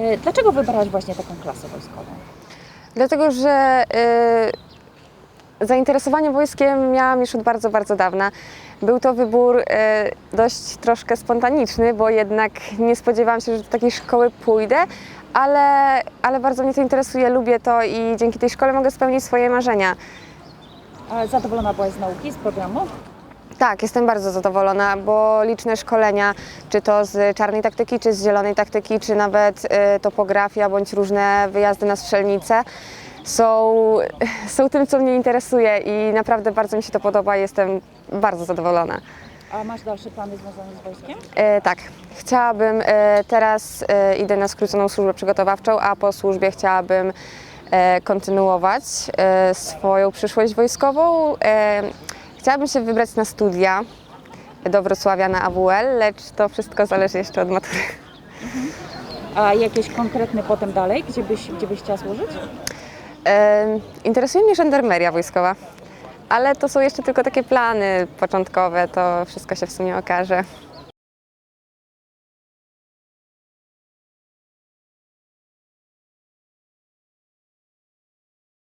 E, Dlaczego wybrałaś właśnie taką klasę wojskową? Dlatego, że y, zainteresowanie wojskiem miałam już od bardzo, bardzo dawna. Był to wybór y, dość troszkę spontaniczny, bo jednak nie spodziewałam się, że do takiej szkoły pójdę, ale, ale bardzo mnie to interesuje, lubię to i dzięki tej szkole mogę spełnić swoje marzenia. A zadowolona byłaś z nauki, z programu? Tak, jestem bardzo zadowolona, bo liczne szkolenia, czy to z czarnej taktyki, czy z zielonej taktyki, czy nawet y, topografia, bądź różne wyjazdy na strzelnice, są, są tym, co mnie interesuje i naprawdę bardzo mi się to podoba i jestem bardzo zadowolona. A masz dalsze plany związane z wojskiem? E, tak, chciałabym, e, teraz e, idę na skróconą służbę przygotowawczą, a po służbie chciałabym e, kontynuować e, swoją przyszłość wojskową. E, chciałabym się wybrać na studia do Wrocławia na AWL, lecz to wszystko zależy jeszcze od matury. A jakieś konkretne potem dalej, gdzie byś, gdzie byś chciała służyć? E, interesuje mnie żandarmeria wojskowa, ale to są jeszcze tylko takie plany początkowe, to wszystko się w sumie okaże.